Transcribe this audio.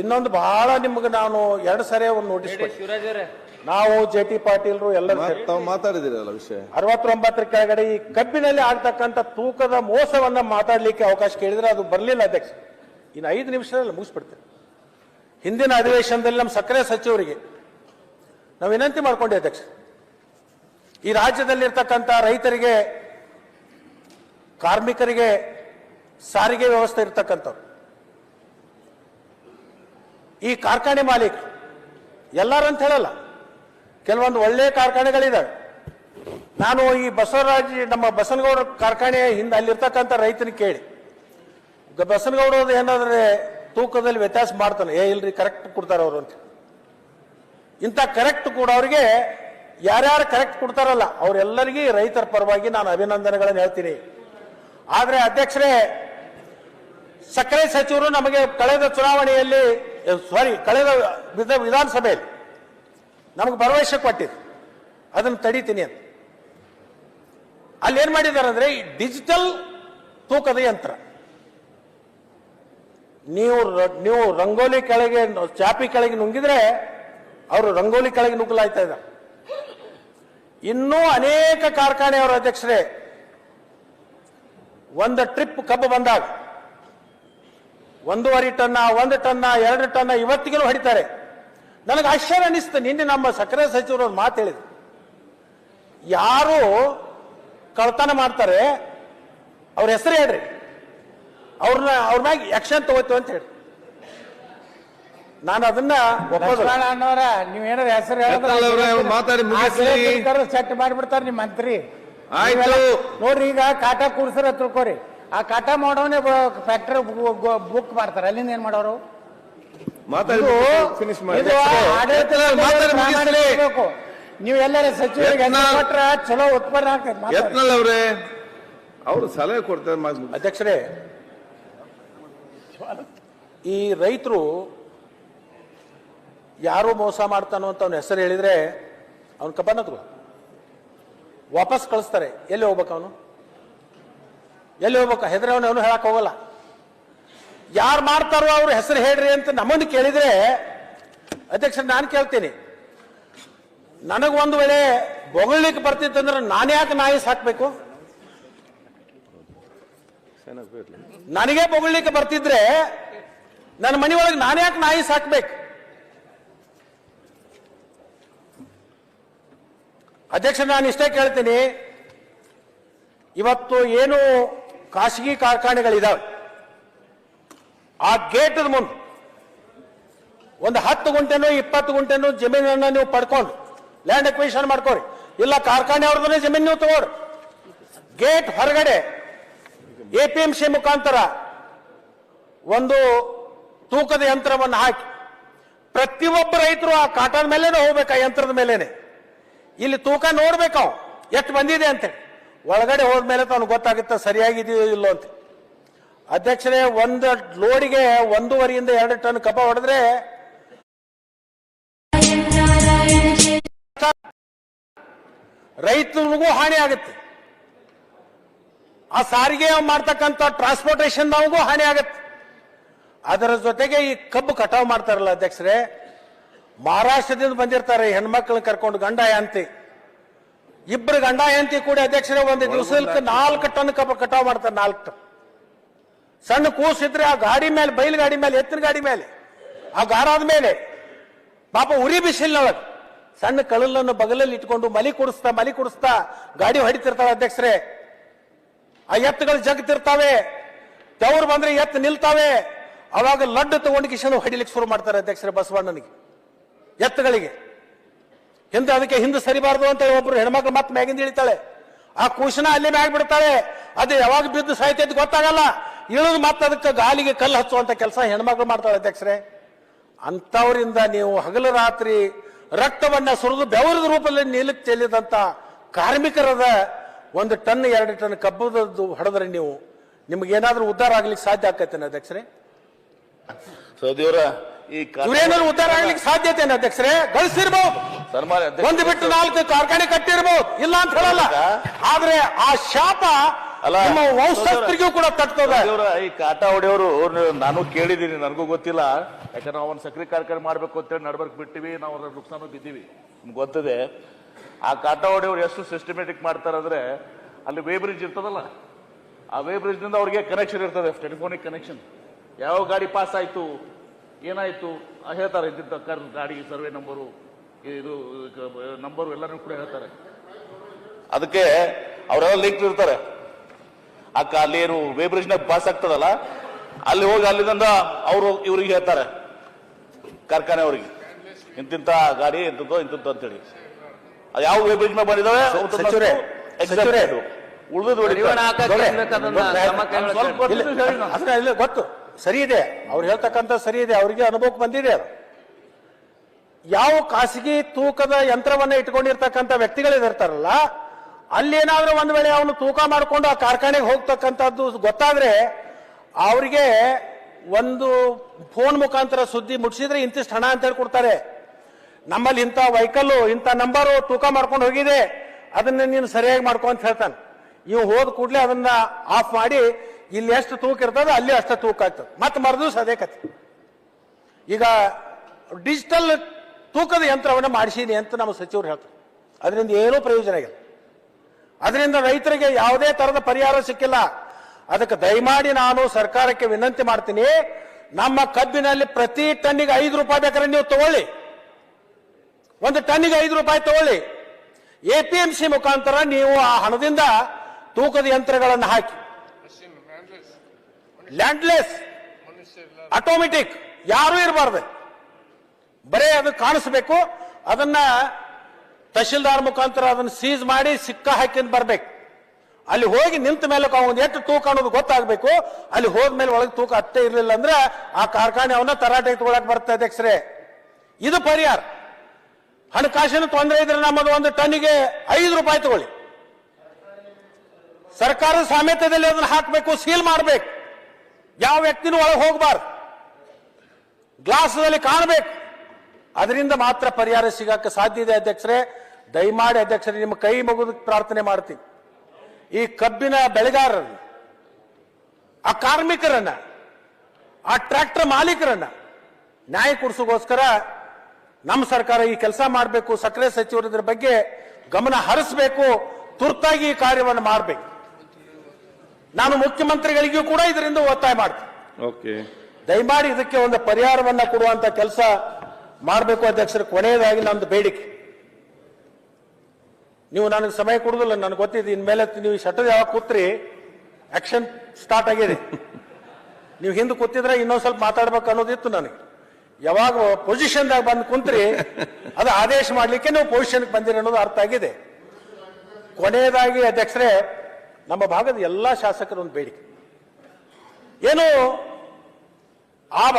ಇನ್ನೊಂದು ಬಹಳ ನಿಮ್ಗೆ ನಾನು ಎರಡು ಸರಿ ಒಂದು ನೋಟಿಸ್ ನಾವು ಜೆ ಟಿ ಪಾಟೀಲ್ರು ಎಲ್ಲರೂ ತಾವು ಮಾತಾಡಿದಿರಲ್ಲ ವಿಷಯ? ಅರವತ್ತೊಂಬತ್ತರ ಕೆಳಗಡೆ ಈ ಕಬ್ಬಿನಲ್ಲಿ ಆಗ್ತಕ್ಕಂಥ ತೂಕದ ಮೋಸವನ್ನ ಮಾತಾಡ್ಲಿಕ್ಕೆ ಅವಕಾಶ ಕೇಳಿದ್ರೆ ಅದು ಬರಲಿಲ್ಲ ಅಧ್ಯಕ್ಷ. ಇನ್ನು ಐದು ನಿಮಿಷದಲ್ಲಿ ಮುಗಿಸ್ಬಿಡ್ತೇನೆ. ಹಿಂದಿನ ಅಧಿವೇಶನದಲ್ಲಿ ನಮ್ಮ ಸಕ್ಕರೆ ಸಚಿವರಿಗೆ ನಾವು ವಿನಂತಿ ಮಾಡ್ಕೊಂಡೆ ಅಧ್ಯಕ್ಷ. ಈ ರಾಜ್ಯದಲ್ಲಿರ್ತಕ್ಕಂಥ ರೈತರಿಗೆ ಕಾರ್ಮಿಕರಿಗೆ ಸಾರಿಗೆ ವ್ಯವಸ್ಥೆ ಇರ್ತಕ್ಕಂಥವ್ರು. ಈ ಕಾರ್ಖಾನೆ ಮಾಲೀಕ. ಎಲ್ಲರೂ ಅಂತ ಹೇಳಲ್ಲ. ಕೆಲವೊಂದು ಒಳ್ಳೆಯ ಕಾರ್ಖಾನೆಗಳಿದ್ದಾವೆ ನಾನು ಈ ಬಸವರಾಜ್, ನಮ್ಮ ಬಸನಗೌಡ ಕಾರ್ಖಾನೆ ಹಿಂದೆ ಅಲ್ಲಿರ್ತಕ್ಕಂಥ ರೈತನ ಕೇಳಿ. ಬಸನಗೌಡ ಏನಾದ್ರೆ ತೂಕದಲ್ಲಿ ವ್ಯತ್ಯಾಸ ಮಾಡ್ತಾನೆ. ಏ, ಇಲ್ರಿ ಕರೆಕ್ಟ್ ಕೊಡ್ತಾರೆ ಅವರು ಅಂತ. ಇಂಥ ಕರೆಕ್ಟ್ ಕೂಡ ಅವ್ರಿಗೆ ಯಾರ್ಯಾರು ಕರೆಕ್ಟ್ ಕೊಡ್ತಾರಲ್ಲ, ಅವರೆಲ್ಲರಿಗೂ ರೈತರ ಪರವಾಗಿ ನಾನು ಅಭಿನಂದನೆಗಳನ್ನು ಹೇಳ್ತೀನಿ. ಆದರೆ ಅಧ್ಯಕ್ಷರೇ, ಸಕ್ಕರೆ ಸಚಿವರು ನಮಗೆ ಕಳೆದ ಚುನಾವಣೆಯಲ್ಲಿ ಸಾರಿ ಕಳೆದ ವಿಧ- ವಿಧಾನಸಭೆಯಲ್ಲಿ ನಮಗೆ ಭರವಸೆ ಕೊಟ್ಟಿದ್ರು. ಅದನ್ನು ತಡಿತೀನಿ ಅಂತ. ಅಲ್ಲಿ ಏನ್ ಮಾಡಿದ್ದಾರೆ ಅಂದ್ರೆ ಈ ಡಿಜಿಟಲ್ ತೂಕದ ಯಂತ್ರ. ನೀವು ನೀವು ರಂಗೋಲಿ ಕೆಳಗೆ ಚಾಪಿ ಕೆಳಗೆ ನುಂಗಿದ್ರೆ ಅವರು ರಂಗೋಲಿ ಕೆಳಗೆ ನುಗ್ಗಲಾಯ್ತಾ ಇದ್ದಾರೆ. ಇನ್ನೂ ಅನೇಕ ಕಾರ್ಖಾನೆಯವರ ಅಧ್ಯಕ್ಷರೇ, ಒಂದು ಟ್ರಿಪ್ ಕಬ್ಬು ಬಂದಾಗ ಒಂದೂವರೆ ಟನ್ನ ಒಂದು ಟನ್ನ ಎರಡು ಟನ್ನ ಇವತ್ತಿಗೂ ಹೊಡಿತಾರೆ. ನನಗೆ ಆಶ್ಚರ್ಯ ಅನಿಸ್ತು ನಿನ್ನೆ ನಮ್ಮ ಸಕ್ಕರೆ ಸಚಿವರು ಒಂದು ಮಾತು ಹೇಳಿದ್ರು. ಯಾರು ಕಳ್ತನ ಮಾಡ್ತಾರೆ ಅವ್ರ ಹೆಸರು ಹೇಳ್ರಿ. ಅವ್ರನ್ನ ಅವ್ರ ಮ್ಯಾಗ ಯಕ್ಷನ್ ತಗೋತೀವಿ ಅಂತ ಹೇಳಿ ನಾನು ಅದನ್ನ ಒಪ್ಪೋದಿಲ್ಲ ಲಕ್ಷ್ಮಣ ಅಣ್ಣವ್ರ ನೀವ್ ಏನಾರ ಹೆಸರು ಹೇಳಿದ್ರೆ. ಸೆಟ್ ಮಾಡಿಬಿಡ್ತಾರ ನಿಮ್ಮ ಮಂತ್ರಿ. ನೋಡ್ರಿ ಈಗ ಕಾಟ ಕೂಡ್ಸರ ತಿಳ್ಕೊರಿ ಆ ಕಟ ಮಾಡೋನೆ ಫ್ಯಾಕ್ಟರಿ ಬುಕ್ ಮಾಡ್ತಾರೆ. ಅಲ್ಲಿಂದ ಏನ್ ಮಾಡೋರು? ಮಾತಾಡಿ ಫಿನಿಶ್ ಮಾಡಿ. ನೀವು ಎಲ್ಲರ ಸಚಿವರಿಗೆ ಚಲೋ ಉತ್ಪನ್ನ ಆಗ್ತದೆ ಅವ್ರೆ. ಅವರು ಸಲಹೆ ಕೊಡ್ತಾರೆ ಅಧ್ಯಕ್ಷರೇ ಈ ರೈತರು ಯಾರು ಮೋಸ ಮಾಡ್ತಾನೋ ಅಂತ ಅವನ ಹೆಸರು ಹೇಳಿದ್ರೆ ಅವನ ಕಬ್ಬನ ತಗೋ ವಾಪಸ್ ಕಳಿಸ್ತಾರೆ. ಎಲ್ಲಿ ಹೋಗ್ಬೇಕು ಅವನು? ಎಲ್ಲಿ ಹೋಗ್ಬೇಕು? ಹೆದರಿ ಅವನು ಅವನು ಹೇಳಕ್ ಹೋಗಲ್ಲ. ಯಾರು ಮಾಡ್ತಾರೋ ಅವ್ರ ಹೆಸರು ಹೇಳ್ರಿ ಅಂತ ನಮ್ಮನ್ನು ಕೇಳಿದ್ರೆ, ಅಧ್ಯಕ್ಷ, ನಾನು ಕೇಳ್ತೀನಿ. ನನಗೆ ಒಂದು ವೇಳೆ ಬೊಗಳಿಕ್ ಬರ್ತಿತ್ತಂದ್ರೆ ನಾನು ಯಾಕೆ ನಾಯಿ ಸಾಕ್ಬೇಕು? ನನಗೆ ಬೊಗಳಿಕ್ ಬರ್ತಿದ್ರೆ ನನ್ನ ಮನೆಯೊಳಗೆ ನಾನು ಯಾಕೆ ನಾಯಿ ಸಾಕ್ಬೇಕು? ಅಧ್ಯಕ್ಷ, ನಾನು ಇಷ್ಟೇ ಕೇಳ್ತೀನಿ. ಇವತ್ತು ಏನು ಖಾಸಗಿ ಕಾರ್ಖಾನೆಗಳಿದಾವೆ. ಆ ಗೇಟದ ಮುಂದೆ ಒಂದು ಹತ್ತು ಗುಂಟೆನೋ ಇಪ್ಪತ್ತು ಗುಂಟೆನೋ ಜಮೀನನ್ನ ನೀವು ಪಡ್ಕೊಂಡು ಲ್ಯಾಂಡ್ ಅಕ್ವಿಷನ್ ಮಾಡ್ಕೋರಿ. ಇಲ್ಲ ಕಾರ್ಖಾನೆ ಅವ್ರದನ್ನೇ ಜಮೀನು ನೀವು ತಗೋರು. ಗೇಟ್ ಹೊರಗಡೆ ಎ ಪಿ ಎಂ ಸಿ ಮುಖಾಂತರ ಒಂದು ತೂಕದ ಯಂತ್ರವನ್ನು ಹಾಕಿ. ಪ್ರತಿಯೊಬ್ಬ ರೈತರು ಆ ಕಾಟನ್ ಮೇಲೇನೆ ಹೋಗ್ಬೇಕು, ಆ ಯಂತ್ರದ ಮೇಲೇನೆ. ಇಲ್ಲಿ ತೂಕ ನೋಡ್ಬೇಕು ಎಷ್ಟು ಬಂದಿದೆ ಅಂತ ಒಳಗಡೆ ಹೋದ್ಮೇಲೆ ತನಗೆ ಗೊತ್ತಾಗುತ್ತೆ ಸರಿಯಾಗಿದೆಯೋ ಇಲ್ಲೋ ಅಂತ. ಅಧ್ಯಕ್ಷರೇ, ಒಂದು ಲೋಡಿಗೆ ಒಂದೂವರೆಯಿಂದ ಎರಡು ಟನ್ ಕಬ್ಬ ಹೊಡೆದ್ರೆ ರೈತನಿಗೂ ಹಾನಿ ಆಗುತ್ತೆ. ಆ ಸಾರಿಗೆ ಮಾಡ್ತಕ್ಕಂಥ ಟ್ರಾನ್ಸ್ಪೋರ್ಟೇಷನ್ದವಗೂ ಹಾನಿ ಆಗುತ್ತೆ. ಅದರ ಜೊತೆಗೆ ಈ ಕಬ್ಬು ಕಟಾವು ಮಾಡ್ತಾರಲ್ಲ ಅಧ್ಯಕ್ಷರೇ, ಮಹಾರಾಷ್ಟ್ರದಿಂದ ಬಂದಿರ್ತಾರೆ ಹೆಣ್ಮಕ್ಳನ್ನ ಕರ್ಕೊಂಡು ಗಂಡ ಹೆಂಡತಿ ಇಬ್ಬರು ಗಂಡ ಹೆಂಡತಿ ಕೂಡ ಅಧ್ಯಕ್ಷರೇ ಒಂದು ದಿವಸಕ್ಕೆ ನಾಲ್ಕು ಟನ್ ಕಪ್ಪ ಕಟಾವ್ ಮಾಡ್ತಾರೆ ನಾಲ್ಕು. ಟನ್ ಸಣ್ಣ ಕೂಸಿದ್ರೆ ಆ ಗಾಡಿ ಮೇಲೆ ಬೈಲ್ ಗಾಡಿ ಮೇಲೆ ಎತ್ತಿನ ಗಾಡಿ ಮೇಲೆ ಆ ಗಾರಾದ ಮೇಲೆ ಪಾಪ ಉರಿ ಬಿಸಿಲಿನೊಳಗೆ ಸಣ್ಣ ಕಳಲನ್ನು ಬಗಲಲ್ಲಿ ಇಟ್ಕೊಂಡು ಮಲಿ ಕುಡಿಸ್ತಾ ಮಲಿ ಕುಡಿಸ್ತಾ ಗಾಡಿ ಹೊಡಿತಿರ್ತಾವೆ ಅಧ್ಯಕ್ಷರೇ. ಆ ಎತ್ತುಗಳು ಜಗ್ತಿರ್ತಾವೆ. ತವರು ಬಂದ್ರೆ ಎತ್ತು ನಿಲ್ತಾವೆ. ಅವಾಗ ಲಡ್ಡು ತಗೊಂಡು ಕಿಶನ್ ಹೊಡಿಲಿಕ್ಕೆ ಶುರು ಮಾಡ್ತಾರೆ ಅಧ್ಯಕ್ಷರೇ ಬಸವಣ್ಣನಿಗೆ ಎತ್ತುಗಳಿಗೆ. ಹಿಂದೆ ಅದಕ್ಕೆ ಹಿಂದೆ ಸರಿಬಾರದು ಅಂತ ಒಬ್ರು ಹೆಣ್ಮಕ್ಳು ಮತ್ತೆ ಮ್ಯಾಗಿಂದ ಇಳಿತಾಳೆ. ಆ ಕುಶನ ಅಲ್ಲಿ ಮ್ಯಾಗ ಬಿಡ್ತಾಳೆ. ಅದು ಯಾವಾಗ ಬಿದ್ದು ಸಾಯ್ತೈತೆ ಗೊತ್ತಾಗಲ್ಲ. ಇಳಿದು ಮತ್ತೆ ಅದಕ್ಕೆ ಗಾಲಿಗೆ ಕಲ್ಲು ಹಚ್ಚುವಂತ ಕೆಲಸ ಹೆಣ್ಮಕ್ಳು ಮಾಡ್ತಾಳೆ ಅಧ್ಯಕ್ಷರೇ. ಅಂಥವರಿಂದ ನೀವು ಹಗಲು ರಾತ್ರಿ ರಕ್ತವನ್ನ ಸುರಿದು ಬೆವರದ ರೂಪದಲ್ಲಿ ನೀಲಕ್ಕೆ ಚೆಲ್ಲಿದಂತ ಕಾರ್ಮಿಕರದ ಒಂದು ಟನ್ ಎರಡು ಟನ್ ಕಬ್ಬದದ್ದು ಹೊಡೆದ್ರೆ ನೀವು ನಿಮಗೇನಾದ್ರೂ ಉದ್ಧಾರ ಆಗ್ಲಿಕ್ಕೆ ಸಾಧ್ಯ ಆಕೈತೇನೆ ಅಧ್ಯಕ್ಷರೇ? ಸೌದಿಯವರ ಈ ಉದ್ಧಾರ ಆಗ್ಲಿಕ್ಕೆ ಸಾಧ್ಯತೆ ಅಧ್ಯಕ್ಷರೇ? ಗಳಿಸಿರ್ಬೋದು ಸನ್ಮಾನ್ಯ ಅಧ್ಯಕ್ಷ- ಒಂದು ಬಿಟ್ಟು ನಾಲ್ಕು ಕಾರ್ಖಾನೆ ಕಟ್ಟಿರ್ಬೋದು ಇಲ್ಲ ಅಂತ ಹೇಳಲ್ಲ. ಆದ್ರೆ ಆ ಶಾಪ ಅಲ್ಲ, ನಿಮ್ಮ ವಂಶಸ್ಥರಿಗೂ ಕೂಡ ತಟ್ತದ. ದೇವ್ರ ಈ ಕಾಟ ಹೊಡೆಯವರು ನಾನು ಕೇಳಿದ್ದೀನಿ ನನಗೂ ಗೊತ್ತಿಲ್ಲ. ಯಾಕಂದ್ರೆ ನಾವು ಒಂದು ಸಕ್ರೆ ಕಾರ್ಖಾನೆ ಮಾಡ್ಬೇಕು ಅಂತೇಳಿ ನಡ್ಬರ್ಕ್ ಬಿಟ್ಟಿವಿ ನಾವು ಅದ್ರ ನುಕ್ಸಾನ ಬಿದ್ದೀವಿ. ನಿಮ್ಗೆ ಗೊತ್ತಿದೆ ಆ ಕಾಟ ಹೊಡೆಯವ್ರು ಎಷ್ಟು ಸಿಸ್ಟಮೆಟಿಕ್ ಮಾಡ್ತಾರಂದ್ರೆ ಅಲ್ಲಿ ವೇ ಬ್ರಿಡ್ಜ್ ಇರ್ತದಲ್ಲ ಆ ವೇ ಬ್ರಿಡ್ಜ್ನಿಂದ ಅವ್ರಿಗೆ ಕನೆಕ್ಷನ್ ಇರ್ತದೆ ಟೆಲಿಫೋನಿಕ್ ಕನೆಕ್ಷನ್ ಯಾವ ಗಾಡಿ ಪಾಸ್ ಆಯ್ತು ಏನಾಯ್ತು ಆ ಹೇಳ್ತಾರೆ ಇದ್ದಿದ್ದ ಕರ್ ಗಾಡಿ ಸರ್ವೆ ನಂಬರು ಇದು ನಂಬರ್ ಎಲ್ಲರೂ ಕೂಡ ಹೇಳ್ತಾರೆ. ಅದಕ್ಕೆ ಅವರೆಲ್ಲ ಲಿಂಕ್ ಇರ್ತಾರೆ. ಅಕ್ಕ ಅಲ್ಲಿ ಏನು ವೇ ಬ್ರಿಡ್ಜ್ ನಾಗ ಪಾಸ್ ಆಗ್ತದಲ್ಲ ಅಲ್ಲಿ ಹೋಗಿ ಅಲ್ಲಿಂದ ಅವರು ಇವ್ರಿಗೆ ಹೇಳ್ತಾರೆ. ಕಾರ್ಖಾನೆ ಅವರಿಗೆ. ಇಂತಿಂತ ಗಾಡಿ ಇಂಥದ್ದು ಇಂಥದ್ದು ಅಂತೇಳಿ. ಅದು ಯಾವ ವೈಬ್ರೇಷನ್ ಬ್ರಿಡ್ಜ್ ಮೇಲೆ ಸಚಿವರೇ. ಉಳಿದು ಗೊತ್ತು. ಸರಿ ಇದೆ. ಅವ್ರು ಹೇಳ್ತಕ್ಕಂಥ ಸರಿ ಇದೆ. ಅವರಿಗೆ ಅನುಭವಕ್ಕೆ ಬಂದಿದೆ ಅದು. ಯಾವ ಖಾಸಗಿ ತೂಕದ ಯಂತ್ರವನ್ನ ಇಟ್ಕೊಂಡಿರ್ತಕ್ಕಂಥ ವ್ಯಕ್ತಿಗಳಿರ್ತಾರಲ್ಲ ಅಲ್ಲೇನಾದ್ರೂ ಒಂದ್ ವೇಳೆ ಅವನು ತೂಕ ಮಾಡಿಕೊಂಡು ಆ ಕಾರ್ಖಾನೆಗೆ ಹೋಗ್ತಕ್ಕಂಥದ್ದು ಗೊತ್ತಾದ್ರೆ ಅವರಿಗೆ ಒಂದು ಫೋನ್ ಮುಖಾಂತರ ಸುದ್ದಿ ಮುಟ್ಸಿದ್ರೆ ಇಂತಿಷ್ಟು ಹಣ ಅಂತ ಹೇಳಿ ಕೊಡ್ತಾರೆ ನಮ್ಮಲ್ಲಿ ಇಂಥ ವೆಹಿಕಲ್ ಇಂಥ ನಂಬರು ತೂಕ ಮಾಡ್ಕೊಂಡು ಹೋಗಿದೆ, ಅದನ್ನ ನೀನು ಸರಿಯಾಗಿ ಮಾಡ್ಕೊ ಅಂತ ಹೇಳ್ತಾನೆ. ನೀವು ಹೋದ ಕೂಡಲೇ ಅದನ್ನ ಆಫ್ ಮಾಡಿ, ಇಲ್ಲಿ ಎಷ್ಟು ತೂಕ ಇರ್ತದೆ ಅಲ್ಲಿ ಅಷ್ಟು ತೂಕ ಆಗ್ತದೆ. ಮತ್ತೆ ಮರುದಿವ್ಸ ಅದೇ ಕತೆ ಈಗ ಡಿಜಿಟಲ್ ತೂಕದ ಯಂತ್ರವನ್ನು ಮಾಡಿಸೀನಿ ಅಂತ ನಮ್ಮ ಸಚಿವರು ಹೇಳ್ತಾರೆ. ಅದರಿಂದ ಏನೂ ಪ್ರಯೋಜನ ಇಲ್ಲ. ಅದರಿಂದ ರೈತರಿಗೆ ಯಾವುದೇ ತರದ ಪರಿಹಾರ ಸಿಕ್ಕಿಲ್ಲ. ಅದಕ್ಕೆ ದಯಮಾಡಿ ನಾನು ಸರ್ಕಾರಕ್ಕೆ ವಿನಂತಿ ಮಾಡ್ತೀನಿ ನಮ್ಮ ಕಬ್ಬಿನಲ್ಲಿ ಪ್ರತಿ ಟನ್ನಿಗೆ ಐದು ರೂಪಾಯಿ ಬೇಕಾದ್ರೆ ನೀವು ತಗೊಳ್ಳಿ. ಒಂದು ಟನ್ನಿಗೆ ಐದು ರೂಪಾಯಿ ತಗೊಳ್ಳಿ. ಎ ಪಿ ಎಂ ಸಿ ಮುಖಾಂತರ ನೀವು ಆ ಹಣದಿಂದ ತೂಕದ ಯಂತ್ರಗಳನ್ನು ಹಾಕಿ. ಲ್ಯಾಂಡ್ಲೆಸ್ ಆಟೋಮೆಟಿಕ್ ಯಾರೂ ಇರಬಾರ್ದು. ಬರೇ ಅದು ಕಾಣಿಸ್ಬೇಕು, ಅದನ್ನ ತಹಶೀಲ್ದಾರ್ ಮುಖಾಂತರ ಅದನ್ನ ಸೀಸ್ ಮಾಡಿ ಸಿಕ್ಕ ಹಾಕಿಂದ ಬರ್ಬೇಕು. ಅಲ್ಲಿ ಹೋಗಿ ನಿಂತ ಮೇಲೆ ಅವನು ಎಷ್ಟು ತೂಕ ಅನ್ನೋದು ಗೊತ್ತಾಗಬೇಕು, ಅಲ್ಲಿ ಹೋದ್ಮೇಲೆ ಒಳಗೆ ತೂಕ ಅತ್ತೆ ಇರಲಿಲ್ಲ ಅಂದ್ರೆ ಆ ಕಾರ್ಖಾನೆ ಅವನ್ನ ತರಾಟೆಗೆ ತಗೊಳಕ್ ಬರ್ತದೆ ಅಧ್ಯಕ್ಷರೆ ಇದು ಪರಿಹಾರ. ಹಣಕಾಸಿನ ತೊಂದರೆ ಇದ್ರೆ ನಮ್ಮದು ಒಂದು ಟನ್ನಿಗೆ ಐದು ರೂಪಾಯಿ ತಗೊಳ್ಳಿ. ಸರ್ಕಾರದ ಸಾಮ್ಯತ್ಯದಲ್ಲಿ ಅದನ್ನ ಹಾಕಬೇಕು ಸೀಲ್ ಮಾಡಬೇಕು. ಯಾವ ವ್ಯಕ್ತಿನೂ ಒಳಗೆ ಹೋಗಬಾರ್ದು. ಗ್ಲಾಸ್ದಲ್ಲಿ ಕಾಣಬೇಕು. ಅದರಿಂದ ಮಾತ್ರ ಪರಿಹಾರ ಸಿಗಕ್ಕೆ ಸಾಧ್ಯ ಇದೆ ಅಧ್ಯಕ್ಷರೇ. ದಯಮಾಡಿ ಅಧ್ಯಕ್ಷರೇ ನಿಮ್ಮ ಕೈ ಮುಗಿದು ಪ್ರಾರ್ಥನೆ ಮಾಡ್ತೀನಿ. ಈ ಕಬ್ಬಿನ ಬೆಳೆಗಾರರನ್ನ ಆ ಕಾರ್ಮಿಕರನ್ನ ಆ ಟ್ರ್ಯಾಕ್ಟರ್ ಮಾಲೀಕರನ್ನ ನ್ಯಾಯ ಕೊಡಿಸೋಗೋಸ್ಕರ ನಮ್ಮ ಸರ್ಕಾರ ಈ ಕೆಲಸ ಮಾಡಬೇಕು ಸಕ್ಕರೆ ಸಚಿವರು ಇದ್ರ ಬಗ್ಗೆ ಗಮನ ಹರಿಸಬೇಕು ತುರ್ತಾಗಿ ಈ ಕಾರ್ಯವನ್ನು ಮಾಡಬೇಕು. ನಾನು ಮುಖ್ಯಮಂತ್ರಿಗಳಿಗೂ ಕೂಡ ಇದರಿಂದ ಒತ್ತಾಯ ಮಾಡ್ತೀನಿ. ಓಕೆ ದಯಮಾಡಿ ಇದಕ್ಕೆ ಒಂದು ಪರಿಹಾರವನ್ನ ಕೊಡುವಂತ ಕೆಲಸ ಮಾಡಬೇಕು ಅಧ್ಯಕ್ಷರ, ಕೊನೆಯದಾಗಿ ನಂದು ಬೇಡಿಕೆ. ನೀವು ನನಗೆ ಸಮಯ ಕೊಡುದಿಲ್ಲ, ನನಗೆ ಗೊತ್ತಿದೆ ಇನ್ಮೇಲೆ ನೀವು ಶಟರ್ ಯಾವಾಗ ಕೂತ್ರಿ ಆಕ್ಷನ್ ಸ್ಟಾರ್ಟ್ ಆಗಿದೆ. ನೀವು ಹಿಂದೆ ಕೂತಿದ್ರೆ ಇನ್ನೊಂದ್ ಸ್ವಲ್ಪ ಮಾತಾಡ್ಬೇಕು ಅನ್ನೋದಿತ್ತು ನನಗೆ. ಯಾವಾಗ ಪೊಸಿಷನ್ದಾಗ ಬಂದು ಕುಂತ್ರಿ, ಅದು ಆದೇಶ ಮಾಡ್ಲಿಕ್ಕೆ ನೀವು ಪೊಸಿಷನ್ಗೆ ಬಂದಿರಿ ಅನ್ನೋದು ಅರ್ಥ ಆಗಿದೆ. ಕೊನೆಯದಾಗಿ ಅಧ್ಯಕ್ಷರೇ, ನಮ್ಮ ಭಾಗದ ಎಲ್ಲಾ ಶಾಸಕರ ಒಂದು ಬೇಡಿಕೆ. ಏನು? ಆ